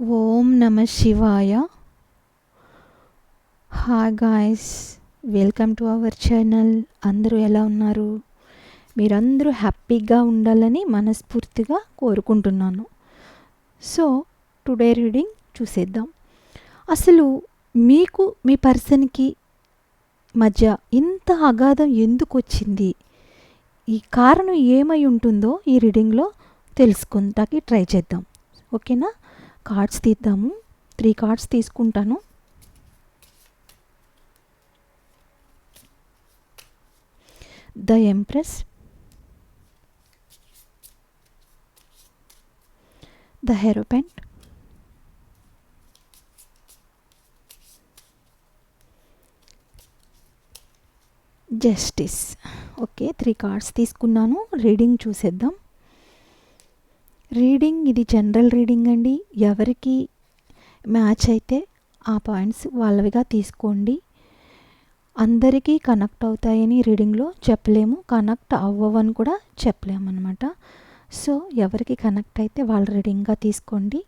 ఓం నమ శివాయ. Hi guys welcome to our channel అందరూ ఎలా ఉన్నారు? మీరందరూ హ్యాపీగా ఉండాలని మనస్ఫూర్తిగా కోరుకుంటున్నాను. సో టుడే రీడింగ్ చూసేద్దాం. అసలు మీకు మీ పర్సన్కి మధ్య ఇంత అగాధం ఎందుకు వచ్చింది ఈ కారణం ఏమై ఉంటుందో ఈ రీడింగ్లో తెలుసుకుంటాకి ట్రై చేద్దాం. ఓకేనా? కార్డ్స్ తీద్దాము. త్రీ కార్డ్స్ తీసుకుంటాను. The empress the hierophant justice okay three cards తీసుకున్నాను. రీడింగ్ చూసేద్దాం. రీడింగ్ ఇది జనరల్ రీడింగ్ అండి. ఎవరికి మ్యాచ్ అయితే ఆ పాయింట్స్ వాళ్ళవిగా తీసుకోండి. అందరికీ కనెక్ట్ అవుతాయని రీడింగ్లో చెప్పలేము. కనెక్ట్ అవ్వవని కూడా చెప్పలేము అనమాట సో ఎవరికి కనెక్ట్ అయితే వాళ్ళు రీడింగ్గా తీసుకోండి.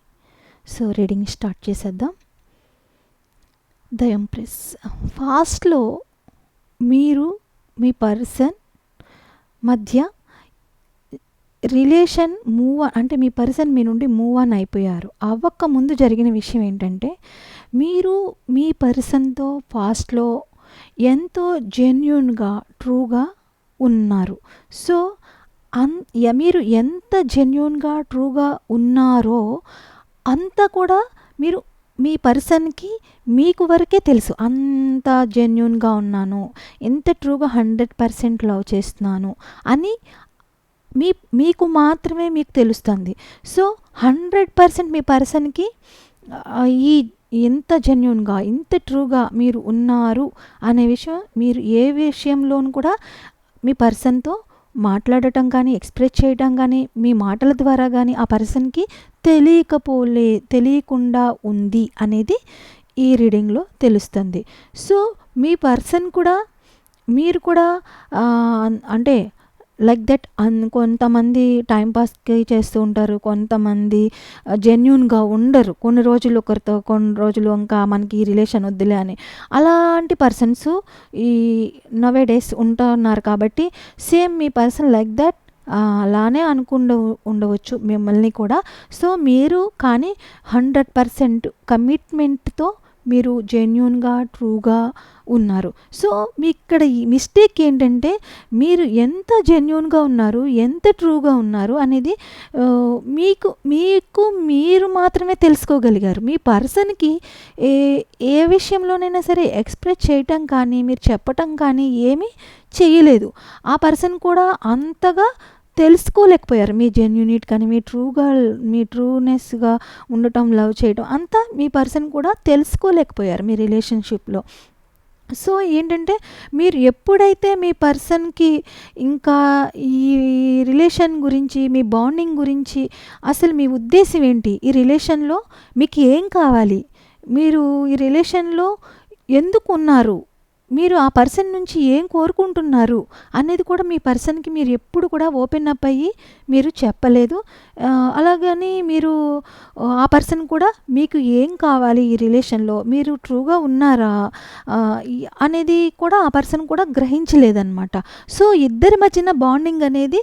సో రీడింగ్ స్టార్ట్ చేసేద్దాం. The empress. ఫాస్ట్లో మీరు మీ పర్సన్ మధ్య రిలేషన్ మూవ్ అంటే మీ పర్సన్ మీ నుండి మూవ్ ఆన్ అయిపోయారు. అవ్వక ముందు జరిగిన విషయం ఏంటంటే మీరు మీ పర్సన్తో ఫాస్ట్లో ఎంతో జెన్యున్గా ట్రూగా ఉన్నారు. సో అన్ మీరు ఎంత జెన్యున్గా ట్రూగా ఉన్నారో అంత కూడా మీరు మీ పర్సన్కి మీకు వరకే తెలుసు. అంత జెన్యున్గా ఉన్నాను. ఎంత ట్రూగా హండ్రెడ్ పర్సెంట్ లవ్ చేస్తున్నాను అని మీ మీకు మాత్రమే మీకు తెలుస్తుంది. సో హండ్రెడ్ పర్సెంట్ మీ పర్సన్కి ఈ ఎంత జెన్యున్గా ఇంత ట్రూగా మీరు ఉన్నారు అనే విషయం మీరు ఏ విషయంలోనూ కూడా మీ పర్సన్తో మాట్లాడటం కానీ ఎక్స్ప్రెస్ చేయటం కానీ మీ మాటల ద్వారా కానీ ఆ పర్సన్కి తెలియకపోలే తెలియకుండా ఉంది అనేది ఈ రీడింగ్లో తెలుస్తుంది. సో మీ పర్సన్ కూడా మీరు కూడా అంటే లైక్ దట్ అన్ కొంతమంది టైంపాస్కి చేస్తూ ఉంటారు కొంతమంది జెన్యున్గా ఉండరు. కొన్ని రోజులు ఒకరితో కొన్ని రోజులు ఇంకా మనకి ఈ రిలేషన్ వద్దులే అని. అలాంటి పర్సన్స్ ఈ నవే డేస్ ఉంటున్నారు కాబట్టి సేమ్ మీ పర్సన్ లైక్ దట్ అలానే అనుకుండ ఉండవచ్చు మిమ్మల్ని కూడా. సో మీరు కానీ హండ్రెడ్ పర్సెంట్ కమిట్మెంట్తో మీరు జెన్యున్గా ట్రూగా ఉన్నారు. సో మీ ఇక్కడ ఈ మిస్టేక్ ఏంటంటే మీరు ఎంత జెన్యున్గా ఉన్నారు ఎంత ట్రూగా ఉన్నారు అనేది మీకు మీకు మీరు మాత్రమే తెలుసుకోగలిగారు. మీ పర్సన్కి ఏ ఏ విషయంలోనైనా సరే ఎక్స్ప్రెస్ చేయటం కానీ మీరు చెప్పటం కానీ ఏమీ చేయలేదు. ఆ పర్సన్ కూడా అంతగా తెలుసుకోలేకపోయారు. మీ జెన్యునిట్ కానీ మీ ట్రూగా మీ ట్రూనెస్గా ఉండటం లవ్ చేయటం అంతా మీ పర్సన్ కూడా తెలుసుకోలేకపోయారు మీ రిలేషన్షిప్లో సో ఏంటంటే మీరు ఎప్పుడైతే మీ పర్సన్కి ఇంకా ఈ రిలేషన్ గురించి మీ బాండింగ్ గురించి అసలు మీ ఉద్దేశం ఏంటి? ఈ రిలేషన్లో మీకు ఏం కావాలి? మీరు ఈ రిలేషన్లో ఎందుకు ఉన్నారు? మీరు ఆ పర్సన్ నుంచి ఏం కోరుకుంటున్నారు అనేది కూడా మీ పర్సన్కి మీరు ఎప్పుడు కూడా ఓపెన్ అప్ అయ్యి మీరు చెప్పలేదు. అలాగని మీరు ఆ పర్సన్ కూడా మీకు ఏం కావాలి ఈ రిలేషన్లో? మీరు ట్రూగా ఉన్నారా? అనేది కూడా ఆ పర్సన్ కూడా గ్రహించలేదన్నమాట. సో ఇద్దరి మధ్యన బాండింగ్ అనేది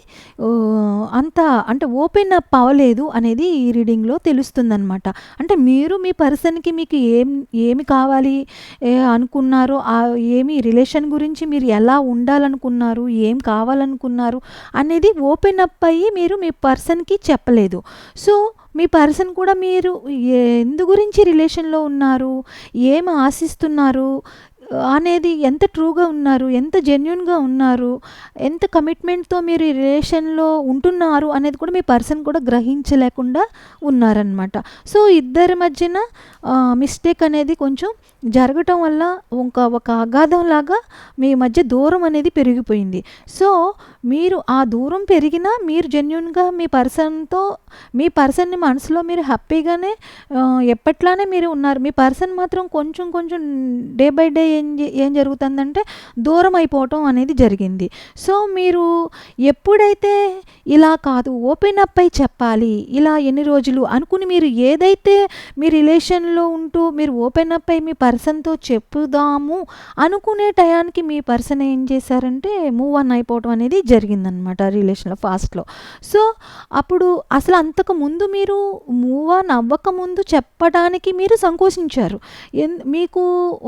అంత అంటే ఓపెన్ అప్ అవ్వలేదు అనేది ఈ రీడింగ్లో తెలుస్తుందన్నమాట. అంటే మీరు మీ పర్సన్కి మీకు ఏం ఏమి కావాలి అనుకున్నారో ఆ ఏమి రిలేషన్ గురించి మీరు ఎలా ఉండాలనుకున్నారు? ఏం కావాలనుకున్నారు? అనేది ఓపెన్ అప్ అయ్యి మీరు మీ పర్సన్కి చెప్పలేదు. సో మీ పర్సన్ కూడా మీరు ఎందు గురించి రిలేషన్లో ఉన్నారు? ఏం ఆశిస్తున్నారు? అనేది ఎంత ట్రూగా ఉన్నారు ఎంత జెన్యున్గా ఉన్నారు ఎంత కమిట్మెంట్తో మీరు ఈ రిలేషన్లో ఉంటున్నారు అనేది కూడా మీ పర్సన్ కూడా గ్రహించలేకుండా ఉన్నారనమాట సో ఇద్దరి మధ్యన మిస్టేక్ అనేది కొంచెం జరగటం వల్ల ఒక ఒక అగాధంలాగా మీ మధ్య దూరం అనేది పెరిగిపోయింది. సో మీరు ఆ దూరం పెరిగినా మీరు జెన్యున్గా మీ పర్సన్తో మీ పర్సన్ని మనసులో మీరు హ్యాపీగానే ఎప్పట్లానే మీరు ఉన్నారు. మీ పర్సన్ మాత్రం కొంచెం కొంచెం డే బై డే ఏం జ- ఏం జరుగుతుందంటే దూరం అయిపోవటం అనేది జరిగింది. సో మీరు ఎప్పుడైతే ఇలా కాదు ఓపెన్ అప్ అయి చెప్పాలి ఇలా ఎన్ని రోజులు అనుకుని మీరు ఏదైతే మీ రిలేషన్లో ఉంటూ మీరు ఓపెన్ అప్ అయి మీ పర్సన్తో చెప్పుదాము అనుకునే టయానికి మీ పర్సన్ ఏం చేశారంటే మూవ్ ఆన్ అయిపోవటం అనేది జరిగిందనమాట రిలేషన్లో ఫాస్ట్లో. సో అప్పుడు అసలు అంతకు ముందు మీరు మూవ్ ఆన్ అవ్వక ముందు చెప్పడానికి మీరు సంకోచించారు. ఎన్- మీకు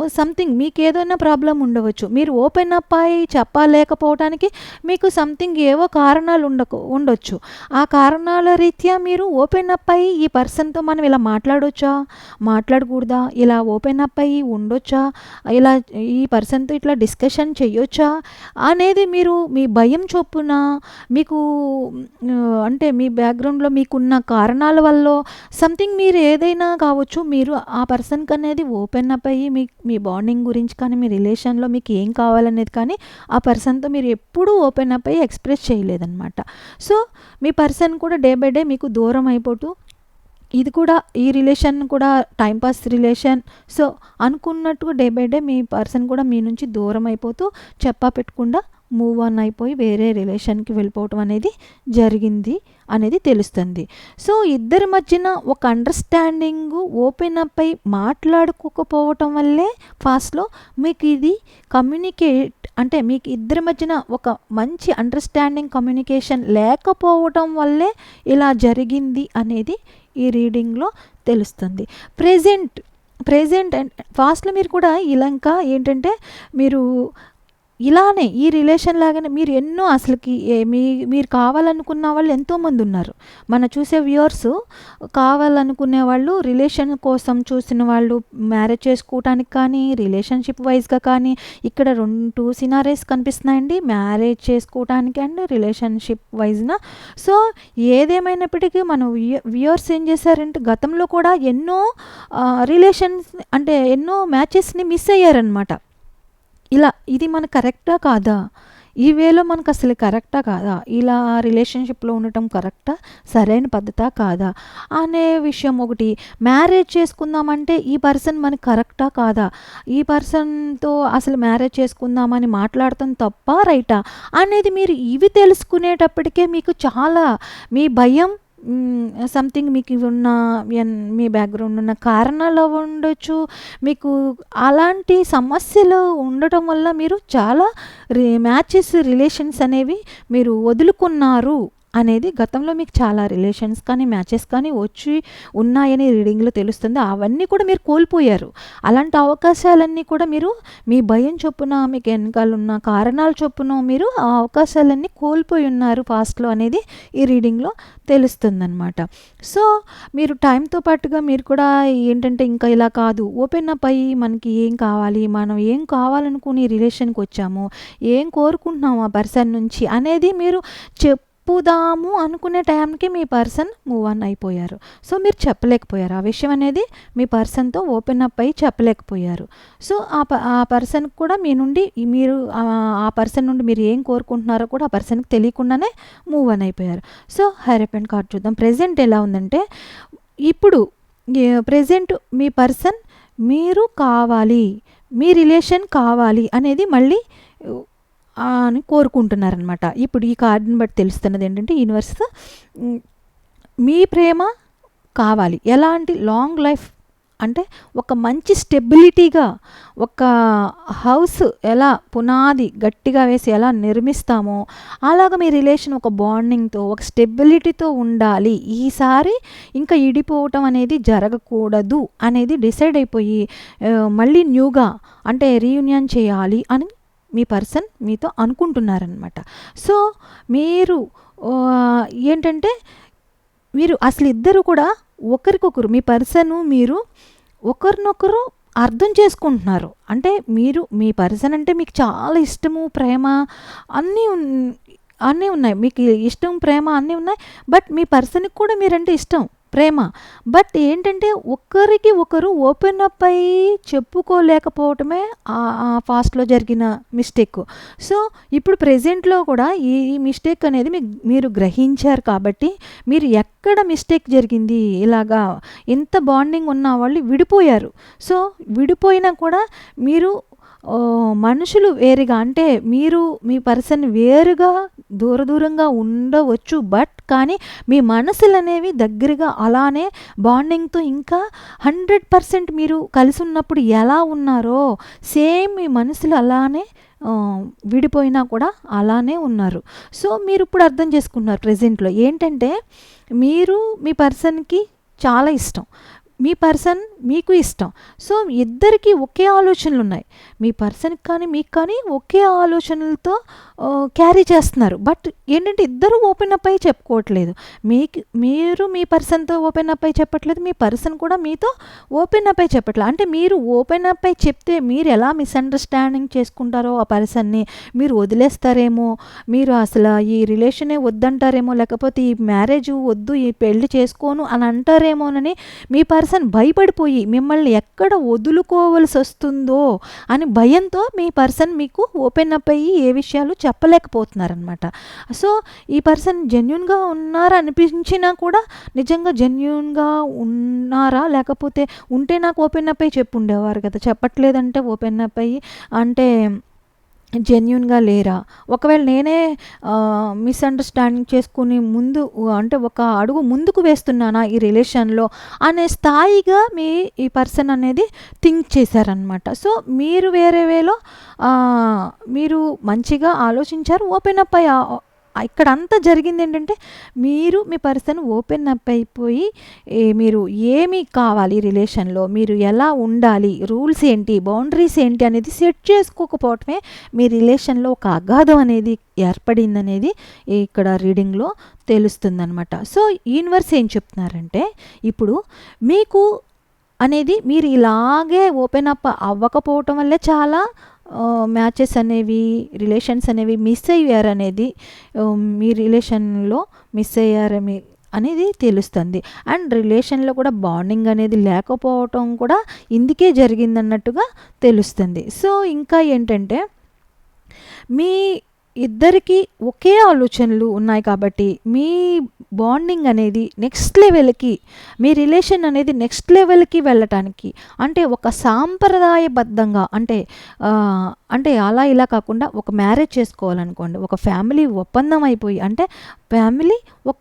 సంథింగ్ మీకు మీకు ఏదైనా ప్రాబ్లం ఉండవచ్చు. మీరు ఓపెన్ అప్ అయి చెప్పలేకపోవడానికి మీకు సంథింగ్ ఏవో కారణాలు ఉండకు ఉండొచ్చు. ఆ కారణాల రీత్యా మీరు ఓపెన్ అప్ అయ్యి ఈ పర్సన్తో మనం ఇలా మాట్లాడొచ్చా? మాట్లాడకూడదా? ఇలా ఓపెన్ అప్ అయ్యి ఉండొచ్చా? ఇలా ఈ పర్సన్తో ఇట్లా డిస్కషన్ చేయొచ్చా అనేది మీరు మీ భయం చొప్పున మీకు అంటే మీ బ్యాక్గ్రౌండ్లో మీకున్న కారణాల వల్ల సంథింగ్ మీరు ఏదైనా కావచ్చు మీరు ఆ పర్సన్కి అనేది ఓపెన్ అప్ అయ్యి మీ మీ బాండింగ్ గురించి కానీ మీ రిలేషన్లో మీకు ఏం కావాలనేది కానీ ఆ పర్సన్తో మీరు ఎప్పుడూ ఓపెన్ అప్ అయ్యి ఎక్స్ప్రెస్ చేయలేదన్నమాట. సో మీ పర్సన్ కూడా డే బై డే మీకు దూరం అయిపోతూ ఇది కూడా ఈ రిలేషన్ కూడా టైంపాస్ రిలేషన్. సో అనుకున్నట్టుగా డే బై డే మీ పర్సన్ కూడా మీ నుంచి దూరం అయిపోతూ చెప్పా పెట్టకుండా మూవ్ ఆన్ అయిపోయి వేరే రిలేషన్కి వెళ్ళిపోవటం అనేది జరిగింది అనేది తెలుస్తుంది. సో ఇద్దరి మధ్యన ఒక అండర్స్టాండింగ్ ఓపెన్ అప్ అయి మాట్లాడుకోకపోవటం వల్లే ఫాస్ట్లో మీకు ఇది కమ్యూనికేట్ అంటే మీకు ఇద్దరి మధ్యన ఒక మంచి అండర్స్టాండింగ్ కమ్యూనికేషన్ లేకపోవటం వల్లే ఇలా జరిగింది అనేది ఈ రీడింగ్లో తెలుస్తుంది. ప్రెజెంట్ ప్రెజెంట్ అండ్ ఫాస్ట్లో మీరు కూడా ఇలంక ఏంటంటే మీరు ఇలానే ఈ రిలేషన్ లాగానే మీరు ఎన్నో అసలుకి ఏ- మీ మీరు కావాలనుకున్న వాళ్ళు ఎంతోమంది ఉన్నారు. మన చూసే వ్యూవర్స్ కావాలనుకునే వాళ్ళు రిలేషన్ కోసం చూసిన వాళ్ళు మ్యారేజ్ చేసుకోవటానికి కానీ రిలేషన్షిప్ వైజ్గా కానీ ఇక్కడ రెండు టూ సినారీస్ కనిపిస్తున్నాయండి. మ్యారేజ్ చేసుకోవటానికి అండ్ రిలేషన్షిప్ వైజ్న సో ఏదేమైనప్పటికీ మన వ్యూవర్స్ ఏం చేశారంటే గతంలో కూడా ఎన్నో రిలేషన్స్ అంటే ఎన్నో మ్యాచెస్ని మిస్ అయ్యారనమాట ఇలా ఇది మన కరెక్టా కాదా? ఈ వేలో మనకు అసలు కరెక్టా కాదా? ఇలా రిలేషన్షిప్లో ఉండటం కరెక్టా? సరైన పద్ధతా కాదా? అనే విషయం ఒకటి. మ్యారేజ్ చేసుకుందామంటే ఈ పర్సన్ మనకి కరెక్టా కాదా? ఈ పర్సన్తో అసలు మ్యారేజ్ చేసుకుందామని మాట్లాడటం తప్ప రైటా? అనేది మీరు ఇవి తెలుసుకునేటప్పటికే మీకు చాలా మీ భయం సంథింగ్ మీకు ఇవి ఉన్న మీ బ్యాక్గ్రౌండ్ ఉన్న కారణాలు ఉండొచ్చు. మీకు అలాంటి సమస్యలు ఉండటం వల్ల మీరు చాలా రి మ్యాచెస్ రిలేషన్స్ అనేవి మీరు వదులుకున్నారు. అనేది గతంలో మీకు చాలా రిలేషన్స్ కానీ మ్యాచెస్ కానీ వచ్చి ఉన్నాయని రీడింగ్లో తెలుస్తుంది. అవన్నీ కూడా మీరు కోల్పోయారు. అలాంటి అవకాశాలన్నీ కూడా మీరు మీ భయం చొప్పున మీకు వెనకాలన్న కారణాలు కారణాల చొప్పున మీరు ఆ అవకాశాలన్నీ కోల్పోయి ఉన్నారు పాస్ట్లో అనేది ఈ రీడింగ్లో తెలుస్తుందన్నమాట. సో మీరు టైంతో పాటుగా మీరు కూడా ఏంటంటే ఇంకా ఇలా కాదు. ఓపెన్ అప్ అయ్యి మనకి ఏం కావాలి మనం ఏం కావాలనుకుని రిలేషన్కి వచ్చాము ఏం కోరుకుంటున్నాము ఆ పర్సన్ నుంచి అనేది మీరు చెప్ చెప్పుదాము అనుకునే టైంకి మీ పర్సన్ మూవ్ ఆన్ అయిపోయారు. సో మీరు చెప్పలేకపోయారు. ఆ విషయం అనేది మీ పర్సన్తో ఓపెన్ అప్ అయ్యి చెప్పలేకపోయారు. సో ఆ ప ఆ పర్సన్కి కూడా మీ నుండి మీరు ఆ- పర్సన్ నుండి మీరు ఏం కోరుకుంటున్నారో కూడా ఆ పర్సన్కి తెలియకుండానే మూవ్ ఆన్ అయిపోయారు. సో హైరపెంట్ కార్డ్ చూద్దాం. ప్రెజెంట్ ఎలా ఉందంటే ఇప్పుడు ప్రజెంట్ మీ పర్సన్ మీరు కావాలి మీ రిలేషన్ కావాలి అనేది మళ్ళీ అని కోరుకుంటున్నారనమాట ఇప్పుడు ఈ కార్డుని బట్టి తెలుస్తున్నది ఏంటంటే యూనివర్స్ మీ ప్రేమ కావాలి. ఎలాంటి లాంగ్ లైఫ్ అంటే ఒక మంచి స్టెబిలిటీగా ఒక హౌస్ ఎలా పునాది గట్టిగా వేసి ఎలా నిర్మిస్తామో అలాగ మీ రిలేషన్ ఒక బాండింగ్తో ఒక స్టెబిలిటీతో ఉండాలి. ఈసారి ఇంకా ఇడిపోవటం అనేది జరగకూడదు అనేది డిసైడ్ అయిపోయి మళ్ళీ న్యూగా అంటే రీయూనియన్ చేయాలి అని మీ పర్సన్ మీతో అనుకుంటున్నారనమాట సో మీరు ఏంటంటే మీరు అసలు ఇద్దరు కూడా ఒకరికొకరు మీ పర్సను మీరు ఒకరినొకరు అర్థం చేసుకుంటున్నారు. అంటే మీరు మీ పర్సన్ అంటే మీకు చాలా ఇష్టము ప్రేమ అన్నీ ఉన్- అన్నీ ఉన్నాయి. మీకు ఇష్టం ప్రేమ అన్నీ ఉన్నాయి. బట్ మీ పర్సన్కి కూడా మీరంటే ఇష్టం. ప్రేమ. బట్ ఏంటంటే ఒకరికి ఒకరు ఓపెన్ అప్ అయ్యి చెప్పుకోలేకపోవటమే ఆ ఫాస్ట్లో జరిగిన మిస్టేక్. సో ఇప్పుడు ప్రెజెంట్లో కూడా ఈ మిస్టేక్ అనేది మీ మీరు గ్రహించారు కాబట్టి మీరు ఎక్కడ మిస్టేక్ జరిగింది ఇలాగా ఇంత బాండింగ్ ఉన్న వాళ్ళు విడిపోయారు. సో విడిపోయినా కూడా మీరు మనుషులు వేరుగా అంటే మీరు మీ పర్సన్ వేరుగా దూర దూరంగా ఉండవచ్చు బట్ కానీ మీ మనసులు అనేవి దగ్గరగా అలానే బాండింగ్తో ఇంకా హండ్రెడ్ పర్సెంట్ మీరు కలిసి ఉన్నప్పుడు ఎలా ఉన్నారో సేమ్ మీ మనసులు అలానే విడిపోయినా కూడా అలానే ఉన్నారు. సో మీరు ఇప్పుడు అర్థం చేసుకున్నారు ప్రజెంట్లో. ఏంటంటే మీరు మీ పర్సన్కి చాలా ఇష్టం. మీ పర్సన్ మీకు ఇష్టం. సో ఇద్దరికి ఒకే ఆలోచనలు ఉన్నాయి మీ పర్సన్కి కానీ మీకు కానీ ఒకే ఆలోచనలతో క్యారీ చేస్తున్నారు. బట్ ఏంటంటే ఇద్దరు ఓపెన్ అప్ అయి చెప్పుకోవట్లేదు. మీకు మీరు మీ పర్సన్తో ఓపెన్ అప్ అయి చెప్పట్లేదు. మీ పర్సన్ కూడా మీతో ఓపెన్ అప్ అయి చెప్పట్లేదు అంటే మీరు ఓపెన్ అప్ అయి చెప్తే మీరు ఎలా మిస్అండర్స్టాండింగ్ చేసుకుంటారో ఆ పర్సన్ని? మీరు వదిలేస్తారేమో? మీరు అసలు ఈ రిలేషనే వద్దంటారేమో? లేకపోతే ఈ మ్యారేజ్ వద్దు ఈ పెళ్ళి చేసుకోను అని అంటారేమోనని మీ పర్సన్ పర్సన్ భయపడిపోయి మిమ్మల్ని ఎక్కడ వదులుకోవలసి వస్తుందో అని భయంతో మీ పర్సన్ మీకు ఓపెన్ అప్ అయ్యి ఏ విషయాలు చెప్పలేకపోతున్నారనమాట సో ఈ పర్సన్ జెన్యున్గా ఉన్నారా అనిపించినా కూడా నిజంగా జెన్యున్గా ఉన్నారా? లేకపోతే ఉంటే నాకు ఓపెన్ అప్ అయ్యి చెప్పు ఉండేవారు కదా. చెప్పట్లేదంటే ఓపెన్ అప్ అయ్యి అంటే జెన్యున్గా లేరా? ఒకవేళ నేనే మిస్అండర్స్టాండింగ్ చేసుకుని ముందు అంటే ఒక అడుగు ముందుకు వేస్తున్నానా ఈ రిలేషన్లో అనే స్థాయిగా మీ ఈ పర్సన్ అనేది థింక్ చేశారనమాట సో మీరు వేరే వేలో మీరు మంచిగా ఆలోచించారు ఓపెన్ అప్ అయ్యి ఇక్కడ అంతా జరిగింది ఏంటంటే మీరు మీ పర్సన్ ఓపెన్ అప్ అయిపోయి మీరు ఏమి కావాలి రిలేషన్లో? మీరు ఎలా ఉండాలి? రూల్స్ ఏంటి? బౌండరీస్ ఏంటి? అనేది సెట్ చేసుకోకపోవటమే మీ రిలేషన్లో ఒక అగాధం అనేది ఏర్పడింది అనేది ఇక్కడ రీడింగ్లో తెలుస్తుందనమాట సో యూనివర్స్ ఏం చెప్తున్నారంటే ఇప్పుడు మీకు అనేది మీరు ఇలాగే ఓపెన్ అప్ అవ్వకపోవటం వల్లే చాలా మ్యాచెస్ అనేవి రిలేషన్స్ అనేవి మిస్ అయ్యారనేది మీ రిలేషన్లో మిస్ అయ్యారు మీ అనేది తెలుస్తుంది. అండ్ రిలేషన్లో కూడా బాండింగ్ అనేది లేకపోవటం కూడా ఇందుకే జరిగిందన్నట్టుగా తెలుస్తుంది. సో ఇంకా ఏంటంటే మీ ఇద్దరికీ ఒకే ఆలోచనలు ఉన్నాయి కాబట్టి మీ బాండింగ్ అనేది నెక్స్ట్ లెవెల్కి మీ రిలేషన్ అనేది నెక్స్ట్ లెవెల్కి వెళ్ళటానికి అంటే ఒక సాంప్రదాయబద్ధంగా అంటే అంటే అలా ఇలా కాకుండా ఒక మ్యారేజ్ చేసుకోవాలనుకోండి ఒక ఫ్యామిలీ ఒప్పందం అయిపోయి అంటే ఫ్యామిలీ ఒక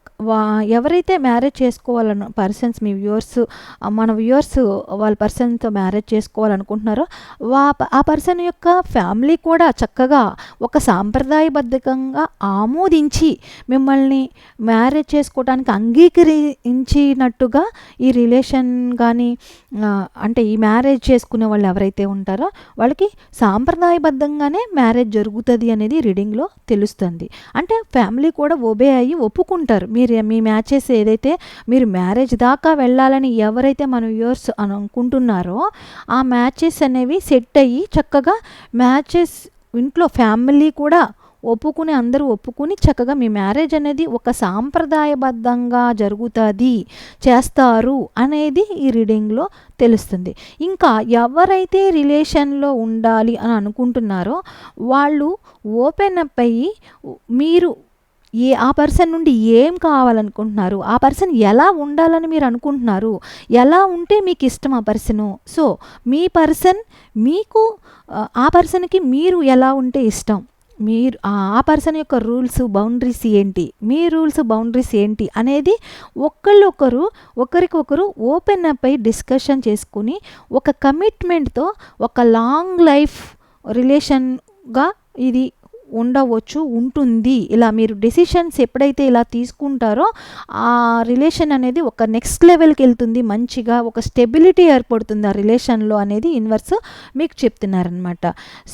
ఎవరైతే మ్యారేజ్ చేసుకోవాలను పర్సన్స్ మీ వ్యూవర్స్ మన వ్యూవర్స్ వాళ్ళ పర్సన్తో మ్యారేజ్ చేసుకోవాలనుకుంటున్నారో వా ఆ పర్సన్ యొక్క ఫ్యామిలీ కూడా చక్కగా ఒక సాంప్రదాయబద్ధంగా ఆమోదించి మిమ్మల్ని మ్యారేజ్ చేసుకోవడానికి అంగీకరించినట్టుగా ఈ రిలేషన్ కానీ అంటే ఈ మ్యారేజ్ చేసుకునే వాళ్ళు ఎవరైతే ఉంటారో వాళ్ళకి సాంప్రదాయబద్ధంగానే మ్యారేజ్ జరుగుతుంది అనేది రీడింగ్లో తెలుస్తుంది. అంటే ఫ్యామిలీ కూడా ఒబే అయ్యి ఒప్పుకుంటారు. మీరు మీ మ్యాచెస్ ఏదైతే మీరు మ్యారేజ్ దాకా వెళ్ళాలని ఎవరైతే మన వ్యూయర్స్ అని అనుకుంటున్నారో ఆ మ్యాచెస్ అనేవి సెట్ అయ్యి చక్కగా మ్యాచెస్ ఇంట్లో ఫ్యామిలీ కూడా ఒప్పుకుని అందరూ ఒప్పుకుని చక్కగా మీ మ్యారేజ్ అనేది ఒక సాంప్రదాయబద్ధంగా జరుగుతుంది చేస్తారు అనేది ఈ రీడింగ్లో తెలుస్తుంది. ఇంకా ఎవరైతే రిలేషన్లో ఉండాలి అని అనుకుంటున్నారో వాళ్ళు ఓపెన్ అప్ అయ్యి మీరు ఏ ఆ పర్సన్ నుండి ఏం కావాలనుకుంటున్నారు? ఆ పర్సన్ ఎలా ఉండాలని మీరు అనుకుంటున్నారు? ఎలా ఉంటే మీకు ఇష్టం ఆ పర్సను? సో మీ పర్సన్ మీకు ఆ, పర్సన్కి మీరు ఎలా ఉంటే ఇష్టం? మీరు ఆ పర్సన్ యొక్క రూల్స్ బౌండరీస్ ఏంటి? మీ రూల్స్ బౌండరీస్ ఏంటి? అనేది ఒకళ్ళొకరు ఒకరికొకరు ఓపెన్ అప్ అయి డిస్కషన్ చేసుకుని ఒక కమిట్మెంట్తో ఒక లాంగ్ లైఫ్ రిలేషన్గా ఇది ఉండవచ్చు ఉంటుంది. ఇలా మీరు డెసిషన్స్ ఎప్పుడైతే ఇలా తీసుకుంటారో ఆ రిలేషన్ అనేది ఒక నెక్స్ట్ లెవెల్కి వెళ్తుంది. మంచిగా ఒక స్టెబిలిటీ ఏర్పడుతుంది ఆ రిలేషన్లో అనేది ఇన్వర్స్ మీకు చెప్తున్నారనమాట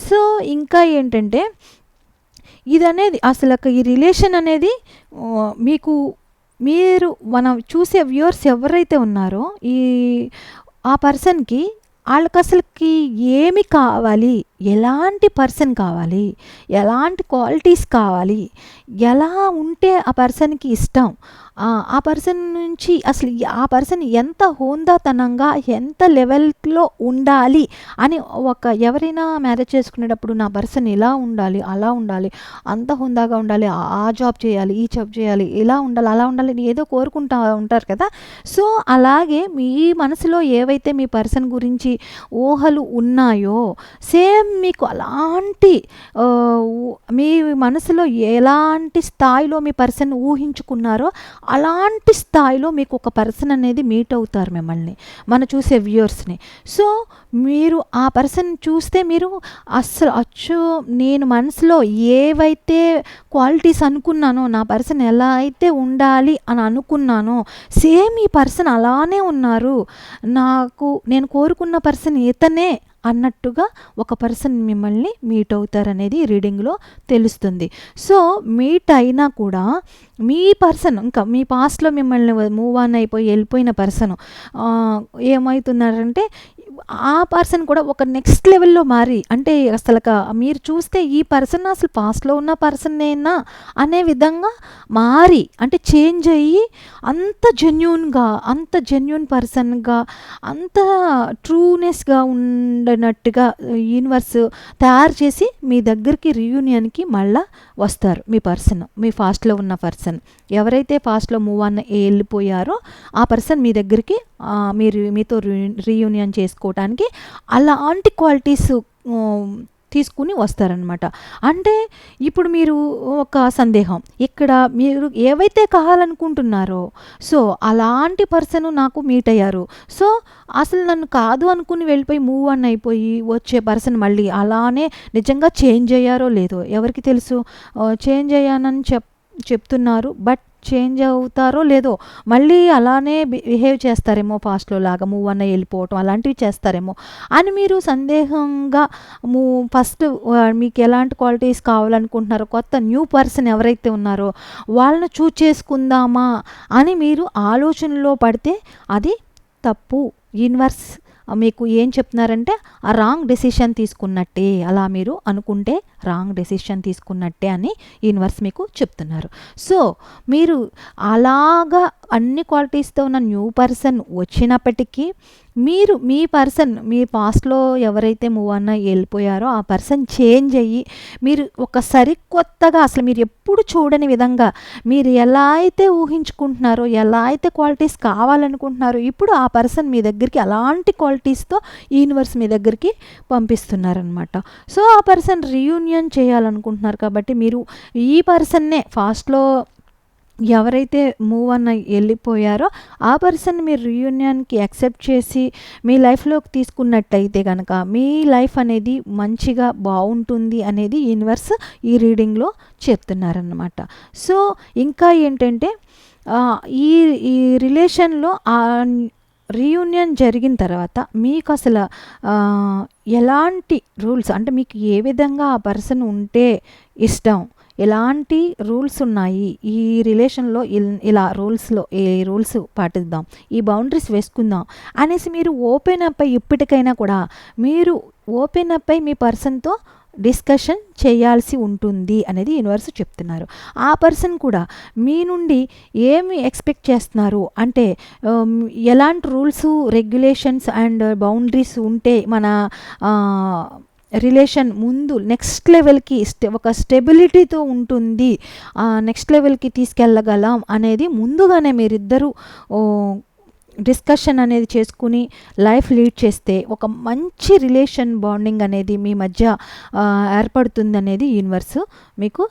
సో ఇంకా ఏంటంటే ఇది అనేది అసలు ఈ రిలేషన్ అనేది మీకు మీరు మనం చూసే వ్యూవర్స్ ఎవరైతే ఉన్నారో ఈ ఆ పర్సన్కి వాళ్ళకి అసలుకి ఏమి కావాలి? ఎలాంటి పర్సన్ కావాలి? ఎలాంటి క్వాలిటీస్ కావాలి? ఎలా ఉంటే ఆ పర్సన్కి ఇష్టం? ఆ, పర్సన్ నుంచి అసలు ఆ పర్సన్ ఎంత హోందాతనంగా ఎంత లెవెల్లో ఉండాలి అని ఒక ఎవరైనా మ్యారేజ్ చేసుకునేటప్పుడు నా పర్సన్ ఇలా ఉండాలి అలా ఉండాలి అంత హుందాగా ఉండాలి ఆ- జాబ్ చేయాలి ఈ జాబ్ చేయాలి ఇలా ఉండాలి అలా ఉండాలి ఏదో కోరుకుంటా ఉంటారు కదా. సో అలాగే మీ మనసులో ఏవైతే మీ పర్సన్ గురించి ఊహలు ఉన్నాయో సేమ్ మీకు అలాంటి ఊ- మీ మనసులో ఎలాంటి స్థాయిలో మీ పర్సన్ ఊహించుకున్నారో అలాంటి స్థాయిలో మీకు ఒక పర్సన్ అనేది మీట్ అవుతారు మిమ్మల్ని మన చూసే వ్యూయర్స్ని సో మీరు ఆ పర్సన్ చూస్తే మీరు అస్సలు అచ్చు నేను మనసులో ఏవైతే క్వాలిటీస్ అనుకున్నానో నా పర్సన్ ఎలా అయితే ఉండాలి అని అనుకున్నానో సేమ్ ఈ పర్సన్ అలానే ఉన్నారు. నాకు నేను కోరుకున్న పర్సన్ ఇతనే. అన్నట్టుగా ఒక పర్సన్ మిమ్మల్ని మీట్ అవుతారనేది రీడింగ్లో తెలుస్తుంది. సో మీట్ అయినా కూడా మీ పర్సన్ ఇంకా మీ పాస్ట్లో మిమ్మల్ని మూవ్ ఆన్ అయిపోయి వెళ్ళిపోయిన పర్సన్ ఏమవుతున్నారంటే ఆ పర్సన్ కూడా ఒక నెక్స్ట్ లెవెల్లో మారి అంటే అసలు మీరు చూస్తే ఈ పర్సన్ అసలు పాస్ట్లో ఉన్న పర్సన్నేనా అనే విధంగా మారి అంటే చేంజ్ అయ్యి అంత జెన్యున్గా అంత జెన్యున్ పర్సన్గా అంత ట్రూనెస్గా ఉండనట్టుగా యూనివర్స్ తయారు చేసి మీ దగ్గరికి రీయూనియన్కి మళ్ళా వస్తారు మీ పర్సన్ మీ ఫాస్ట్లో ఉన్న పర్సన్ ఎవరైతే ఫాస్ట్లో మూవ్ అన్న వెళ్ళిపోయారో ఆ పర్సన్ మీ దగ్గరికి మీరు మీతో రీయూనియన్ చేసుకోవటానికి అలాంటి క్వాలిటీస్ తీసుకుని వస్తారనమాట అంటే ఇప్పుడు మీరు ఒక సందేహం ఇక్కడ మీరు ఏవైతే కావాలనుకుంటున్నారో సో అలాంటి పర్సన్ నాకు మీట్ అయ్యారు. సో అసలు నన్ను కాదు అనుకుని వెళ్ళిపోయి మూవ్ అన్ అయిపోయి వచ్చే పర్సన్ మళ్ళీ అలానే నిజంగా చేంజ్ అయ్యారో లేదో ఎవరికి తెలుసు? చేంజ్ అయ్యానని చెప్ చెప్తున్నారు. బట్ చేంజ్ అవుతారో లేదో మళ్ళీ అలానే బిహేవ్ చేస్తారేమో ఫాస్ట్లో లాగా మూవ్ అన్న వెళ్ళిపోవటం అలాంటివి చేస్తారేమో అని మీరు సందేహంగా మూ ఫస్ట్ మీకు ఎలాంటి క్వాలిటీస్ కావాలనుకుంటున్నారో కొత్త న్యూ పర్సన్ ఎవరైతే ఉన్నారో వాళ్ళని చూజ్ చేసుకుందామా అని మీరు ఆలోచనలో పడితే అది తప్పు. యూనివర్స్ మీకు ఏం చెప్తున్నారంటే ఆ రాంగ్ డెసిషన్ తీసుకున్నట్టే అలా మీరు అనుకుంటే రాంగ్ డెసిషన్ తీసుకున్నట్టే అని యూనివర్స్ మీకు చెప్తున్నారు. సో మీరు అలాగా అన్ని క్వాలిటీస్తో ఉన్న న్యూ పర్సన్ వచ్చినప్పటికీ మీరు మీ పర్సన్ మీ పాస్ట్లో ఎవరైతే మూవ్ అన్న వెళ్ళిపోయారో ఆ పర్సన్ చేంజ్ అయ్యి మీరు ఒక సరికొత్తగా అసలు మీరు ఎప్పుడు చూడని విధంగా మీరు ఎలా అయితే ఊహించుకుంటున్నారో ఎలా అయితే క్వాలిటీస్ కావాలనుకుంటున్నారో ఇప్పుడు ఆ పర్సన్ మీ దగ్గరికి అలాంటి క్వాలిటీస్తో యూనివర్స్ మీ దగ్గరికి పంపిస్తున్నారనమాట సో ఆ పర్సన్ రీయూనియన్ చేయాలనుకుంటున్నారు కాబట్టి మీరు ఈ పర్సన్నే ఫాస్ట్లో ఎవరైతే మూవ్ అన్న వెళ్ళిపోయారో ఆ పర్సన్ మీరు రీయూనియన్కి యాక్సెప్ట్ చేసి మీ లైఫ్లోకి తీసుకున్నట్టయితే కనుక మీ లైఫ్ అనేది మంచిగా బాగుంటుంది అనేది యూనివర్స్ ఈ రీడింగ్లో చెప్తున్నారనమాట సో ఇంకా ఏంటంటే ఈ ఈ రిలేషన్లో రీయూనియన్ జరిగిన తర్వాత మీకు అసలు ఎలాంటి రూల్స్ అంటే మీకు ఏ విధంగా ఆ పర్సన్ ఉంటే ఇష్టం ఎలాంటి రూల్స్ ఉన్నాయి? ఈ రిలేషన్లో ఇలా రూల్స్లో ఏ రూల్స్ పాటిద్దాం ఈ బౌండరీస్ వేసుకుందాం అనేసి మీరు ఓపెన్ అప్ అయి ఇప్పటికైనా కూడా మీరు ఓపెన్ అప్ అయి మీ పర్సన్తో డిస్కషన్ చేయాల్సి ఉంటుంది అనేది యూనివర్స్ చెప్తున్నారు. ఆ పర్సన్ కూడా మీ నుండి ఏమి ఎక్స్పెక్ట్ చేస్తున్నారు? అంటే ఎలాంటి రూల్స్ రెగ్యులేషన్స్ అండ్ బౌండరీస్ ఉంటే మన రిలేషన్ ముందు నెక్స్ట్ లెవెల్కి స్టె ఒక స్టెబిలిటీతో ఉంటుంది నెక్స్ట్ లెవెల్కి తీసుకెళ్ళగలం అనేది ముందుగానే మీరిద్దరూ డిస్కషన్ అనేది చేసుకుని లైఫ్ లీడ్ చేస్తే ఒక మంచి రిలేషన్ బాండింగ్ అనేది మీ మధ్య ఏర్పడుతుంది అనేది యూనివర్స్ మీకు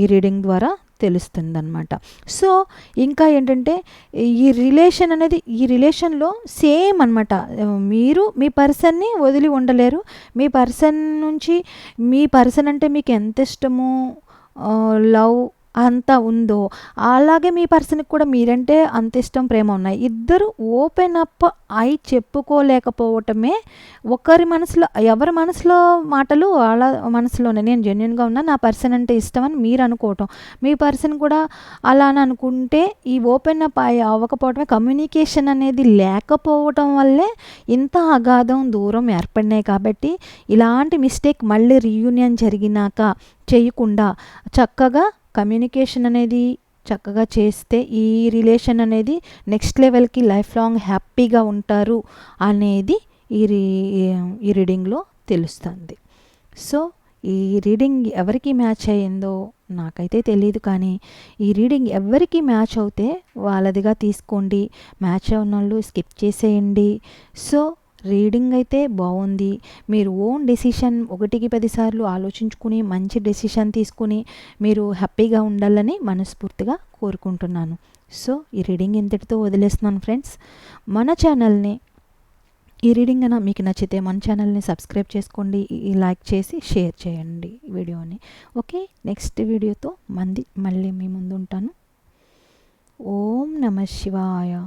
ఈ రీడింగ్ ద్వారా తెలుస్తుందన్నమాట. సో ఇంకా ఏంటంటే ఈ రిలేషన్ అనేది ఈ రిలేషన్లో సేమ్ అనమాట మీరు మీ పర్సన్ని వదిలి ఉండలేరు. మీ పర్సన్ నుంచి మీ పర్సన్ అంటే మీకు ఎంత ఇష్టమో? లవ్ అంత ఉందో? అలాగే మీ పర్సన్కి కూడా మీరంటే అంత ఇష్టం ప్రేమ ఉన్నాయి. ఇద్దరు ఓపెన్ అప్ అయి చెప్పుకోలేకపోవటమే ఒకరి మనసులో ఎవరి మనసులో మాటలు వాళ్ళ మనసులోనే. నేను జెన్యున్గా ఉన్నా నా పర్సన్ అంటే ఇష్టం అని మీరు అనుకోవటం. మీ పర్సన్ కూడా అలా అని అనుకుంటే ఈ ఓపెన్ అప్ అయి అవ్వకపోవటమే కమ్యూనికేషన్ అనేది లేకపోవటం వల్లే ఇంత అగాధం దూరం ఏర్పడినాయి కాబట్టి ఇలాంటి మిస్టేక్ మళ్ళీ రీయూనియన్ జరిగినాక చేయకుండా చక్కగా కమ్యూనికేషన్ అనేది చక్కగా చేస్తే ఈ రిలేషన్ అనేది నెక్స్ట్ లెవెల్కి లైఫ్ లాంగ్ హ్యాపీగా ఉంటారు అనేది ఈ రీ ఈ రీడింగ్లో తెలుస్తుంది. సో ఈ రీడింగ్ ఎవరికి మ్యాచ్ అయ్యిందో నాకైతే తెలియదు కానీ ఈ రీడింగ్ ఎవరికి మ్యాచ్ అవుతే వాళ్ళదిగా తీసుకోండి మ్యాచ్ అయిన వాళ్ళు స్కిప్ చేసేయండి. సో రీడింగ్ అయితే బాగుంది. మీరు ఓన్ డెసిషన్ ఒకటికి పదిసార్లు ఆలోచించుకుని మంచి డెసిషన్ తీసుకుని మీరు హ్యాపీగా ఉండాలని మనస్ఫూర్తిగా కోరుకుంటున్నాను. సో ఈ రీడింగ్ ఇంతటితో వదిలేస్తున్నాను ఫ్రెండ్స్. మన ఛానల్ని ఈ రీడింగ్ అయినా మీకు నచ్చితే మన ఛానల్ని సబ్స్క్రైబ్ చేసుకోండి. ఈ లైక్ చేసి షేర్ చేయండి వీడియోని. ఓకే? నెక్స్ట్ వీడియోతో మంది మళ్ళీ మీ ముందు ఉంటాను. ఓం నమ శివాయ.